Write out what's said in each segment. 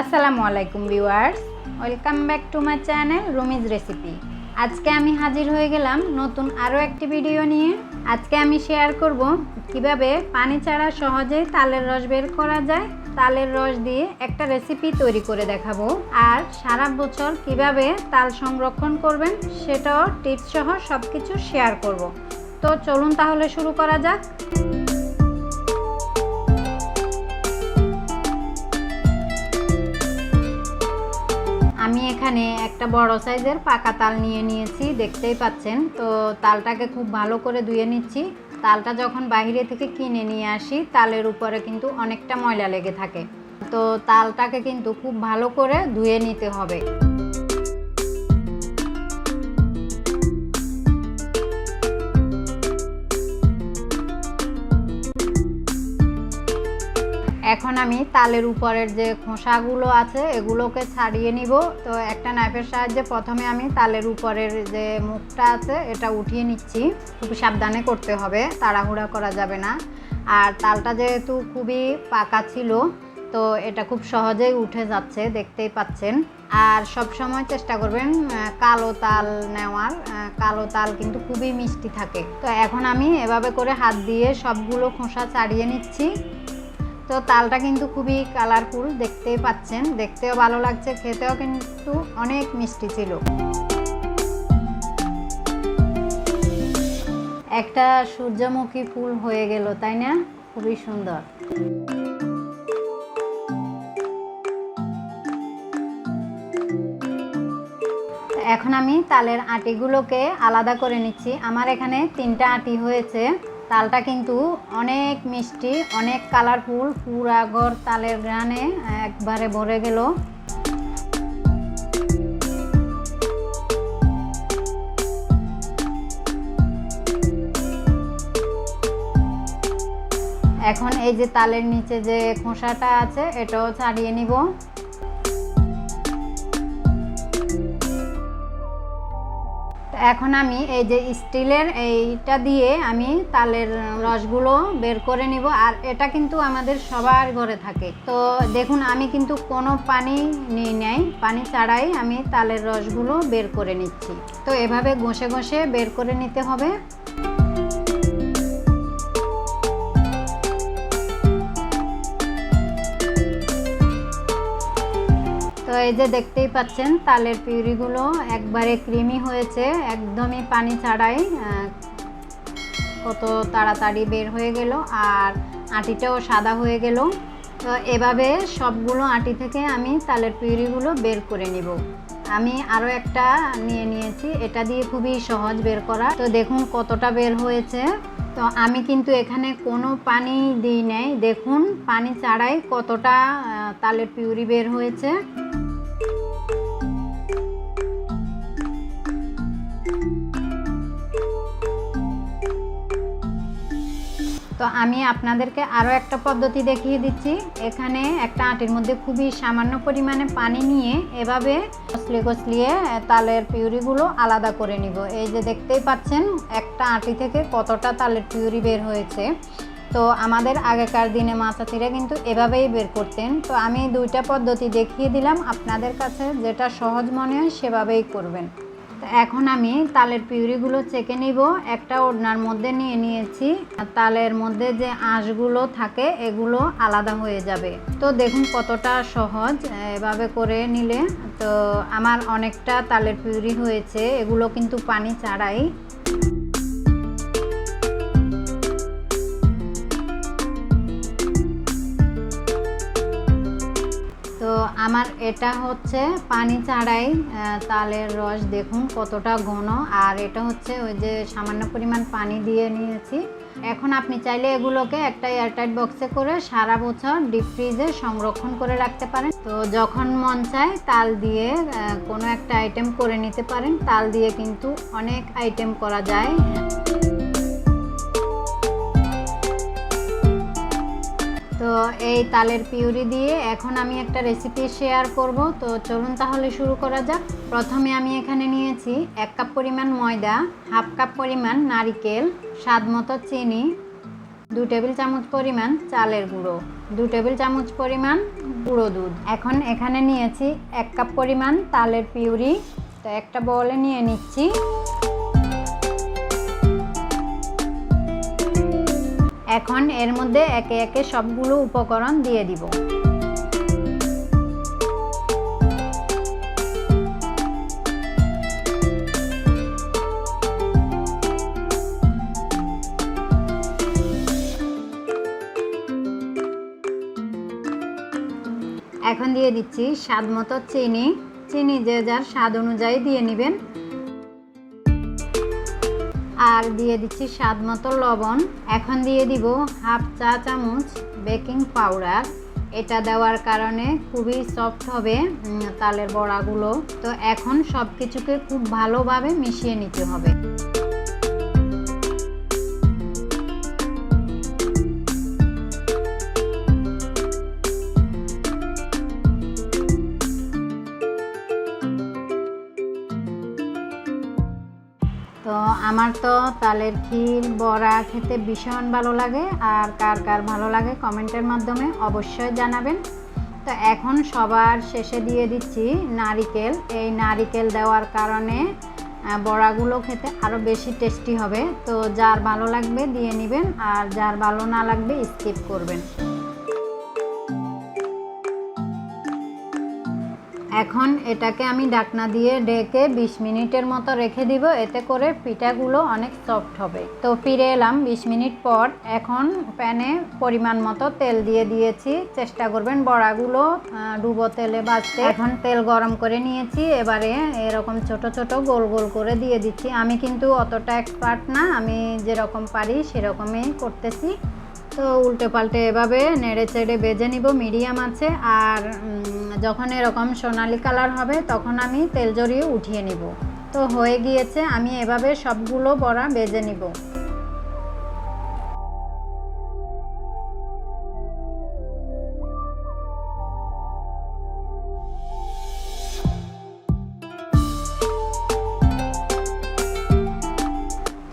আসসালামু আলাইকুম viewers, welcome back to my channel Rumi's recipe. আজকে আমি হাজির হয়ে গেলাম নতুন আরও একটি ভিডিও নিয়ে। আজকে আমি শেয়ার করব কীভাবে পানি ছাড়া সহজেই তালের রস বের করা যায়। তালের রস দিয়ে একটা রেসিপি তৈরি করে দেখাবো। আর সারা বছর কীভাবে তাল সংরক্ষণ করবেন সেটাও টিপস সহ সব কিছু শেয়ার করব। তো চলুন তাহলে শুরু করা যাক। এখানে একটা বড় সাইজের পাকা তাল নিয়ে নিয়েছি, দেখতেই পাচ্ছেন। তো তালটাকে খুব ভালো করে ধুয়ে নিচ্ছি। তালটা যখন বাইরে থেকে কিনে নিয়ে আসি, তালের উপরে কিন্তু অনেকটা ময়লা লেগে থাকে। তো তালটাকে কিন্তু খুব ভালো করে ধুয়ে নিতে হবে। এখন আমি তালের উপরের যে খোসাগুলো আছে, এগুলোকে ছাড়িয়ে নিব। তো একটা নাইফের সাহায্যে প্রথমে আমি তালের উপরের যে মুখটা আছে, এটা উঠিয়ে নিচ্ছি। খুব সাবধানে করতে হবে, তাড়াহুড়া করা যাবে না। আর তালটা যেহেতু খুবই পাকা ছিল, তো এটা খুব সহজেই উঠে যাচ্ছে, দেখতেই পাচ্ছেন। আর সব সময় চেষ্টা করবেন কালো তাল নেওয়ার। কালো তাল কিন্তু খুবই মিষ্টি থাকে। তো এখন আমি এভাবে করে হাত দিয়ে সবগুলো খোসা ছাড়িয়ে নিচ্ছি। তো তালটা কিন্তু খুবই কালারফুল দেখতে পাচ্ছেন। দেখতেও ভালো লাগছে, খেতেও কিন্তু অনেক মিষ্টি ছিল। একটা সূর্যমুখী ফুল হয়ে গেল, তাই না? খুবই সুন্দর। এখন আমি তালের আটিগুলোকে আলাদা করে নিচ্ছি। আমার এখানে তিনটা আটি হয়েছে। তালটা কিন্তু অনেক মিষ্টি, অনেক কালারফুল পুরা ঘর তালের গ্রানে একবারে ভরে গেল। এখন এই যে তালের নিচে যে খোসাটা আছে, এটাও ছাড়িয়ে নিব। এখন আমি এই যে স্টিলের এইটা দিয়ে আমি তালের রসগুলো বের করে নিব, আর এটা কিন্তু আমাদের সবার ঘরে থাকে। তো দেখুন, আমি কিন্তু কোনো পানি নিই নাই, পানি ছাড়াই আমি তালের রসগুলো বের করে নিচ্ছি। তো এভাবে ঘষে ঘষে বের করে নিতে হবে। তো এই যে দেখতেই পাচ্ছেন, তালের পিউরিগুলো একবারে ক্রিমি হয়েছে, একদমই পানি ছাড়াই কত তাড়াতাড়ি বের হয়ে গেল আর আটিটাও সাদা হয়ে গেল। তো এভাবে সবগুলো আটি থেকে আমি তালের পিউরিগুলো বের করে নিব। আমি আরও একটা নিয়ে নিয়েছি, এটা দিয়ে খুবই সহজ বের করা। তো দেখুন কতটা বের হয়েছে। তো আমি কিন্তু এখানে কোনো পানি দিই নাই। দেখুন, পানি ছাড়াই কতটা তালের পিউরি বের হয়েছে। তো আমি আপনাদেরকে আরও একটা পদ্ধতি দেখিয়ে দিচ্ছি। এখানে একটা আটির মধ্যে খুবই সামান্য পরিমাণে পানি নিয়ে এভাবে কসলিয়ে কসলিয়ে তালের পিউরিগুলো আলাদা করে নিব। এই যে দেখতেই পাচ্ছেন, একটা আটি থেকে কতটা তালের পিউরি বের হয়েছে। তো আমাদের আগেকার দিনে মাছাতিরা কিন্তু এভাবেই বের করতেন। তো আমি দুইটা পদ্ধতি দেখিয়ে দিলাম। আপনাদের কাছে যেটা সহজ মনে হয় সেভাবেই করবেন। তো এখন আমি তালের পিউরিগুলো চেকে নিব। একটা ওড়নার মধ্যে নিয়ে নিয়েছি। আর তালের মধ্যে যে আঁশগুলো থাকে, এগুলো আলাদা হয়ে যাবে। তো দেখুন কতটা সহজ, এভাবে করে নিলে। তো আমার অনেকটা তালের পিউরি হয়েছে, এগুলো কিন্তু পানি ছাড়াই তো আমার এটা হচ্ছে পানি ছাড়াই তালের রস দেখুন কতটা ঘন। আর এটা হচ্ছে ওই যে সামান্য পরিমাণ পানি দিয়ে নিয়েছি। এখন আপনি চাইলে এগুলোকে একটা এয়ারটাইট বক্সে করে সারা বছর ডিপ ফ্রিজে সংরক্ষণ করে রাখতে পারেন। তো যখন মন চায় তাল দিয়ে কোনো একটা আইটেম করে নিতে পারেন। তাল দিয়ে কিন্তু অনেক আইটেম করা যায়। এই তালের পিউরি দিয়ে এখন আমি একটা রেসিপি শেয়ার করব। তো চলুন তাহলে শুরু করা যাক। প্রথমে আমি এখানে নিয়েছি এক কাপ পরিমাণ ময়দা, হাফ কাপ পরিমাণ নারিকেল, স্বাদ মতো চিনি, দু টেবিল চামচ পরিমাণ চালের গুঁড়ো, দু টেবিল চামচ পরিমাণ গুঁড়ো দুধ। এখন এখানে নিয়েছি এক কাপ পরিমাণ তালের পিউরি। তো একটা বলে নিয়ে নিচ্ছি। এখন এর মধ্যে একে একে সবগুলো উপকরণ দিয়ে দিব। এখন দিয়ে দিচ্ছি স্বাদ মতো চিনি। চিনি যে যার স্বাদ অনুযায়ী দিয়ে নেবেন। আর দিয়ে দিচ্ছি স্বাদ মতো লবণ। এখন দিয়ে দিব হাফ চা চামচ বেকিং পাউডার। এটা দেওয়ার কারণে খুবই সফট হবে তালের বড়াগুলো। তো এখন সব কিছুকে খুব ভালোভাবে মিশিয়ে নিতে হবে। তো আমার তো তালের ক্ষীর বড়া খেতে ভীষণ ভালো লাগে। আর কার কার ভালো লাগে কমেন্টের মাধ্যমে অবশ্যই জানাবেন। তো এখন সবার শেষে দিয়ে দিচ্ছি নারিকেল। এই নারিকেল দেওয়ার কারণে বড়াগুলো খেতে আরও বেশি টেস্টি হবে। তো যার ভালো লাগবে দিয়ে নেবেন, আর যার ভালো না লাগবে স্কিপ করবেন। এখন এটাকে আমি ডাকনা দিয়ে ডেকে ২০ মিনিটের মতো রেখে দিব, এতে করে পিঠাগুলো অনেক সফট হবে। তো ফিরে এলাম ২০ মিনিট পর। এখন প্যানে পরিমাণ মতো তেল দিয়ে দিয়েছি। চেষ্টা করবেন বড়াগুলো ডুবো তেলে ভাজতে এখন তেল গরম করে নিয়েছি। এবারে এরকম ছোট ছোট গোল গোল করে দিয়ে দিচ্ছি। আমি কিন্তু অতটা এক্সপার্ট না। আমি যেরকম পারি সেরকমই করতেছি। তো উল্টে পাল্টে এভাবে নেড়ে চেড়ে বেজে নিব, মিডিয়াম আছে। আর যখন এরকম সোনালি কালার হবে, তখন আমি তেল জড়িয়ে উঠিয়ে নিব। তো হয়ে গিয়েছে, আমি এভাবে সবগুলো বড়া বেজে নিব।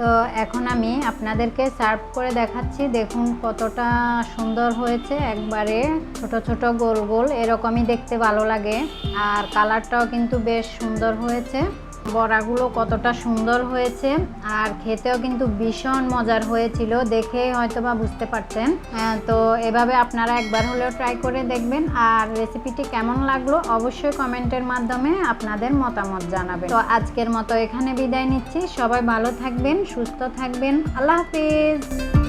তো এখন আমি আপনাদেরকে সার্ভ করে দেখাচ্ছি। দেখুন কতটা সুন্দর হয়েছে। একবারে ছোট ছোট গোল গোল, এরকমই দেখতে ভালো লাগে। আর কালারটাও কিন্তু বেশ সুন্দর হয়েছে। বড়াগুলো কতটা সুন্দর হয়েছে আর খেতেও কিন্তু ভীষণ মজার হয়েছিল, দেখে হয়তো বা বুঝতে পারছেন তো এভাবে আপনারা একবার হলেও ট্রাই করে দেখবেন। আর রেসিপিটি কেমন লাগল অবশ্যই কমেন্টের মাধ্যমে আপনাদের মতামত জানাবেন। তো আজকের মতো এখানে বিদায় নিচ্ছি। সবাই ভালো থাকবেন, সুস্থ থাকবেন। আল্লাহ হাফিজ।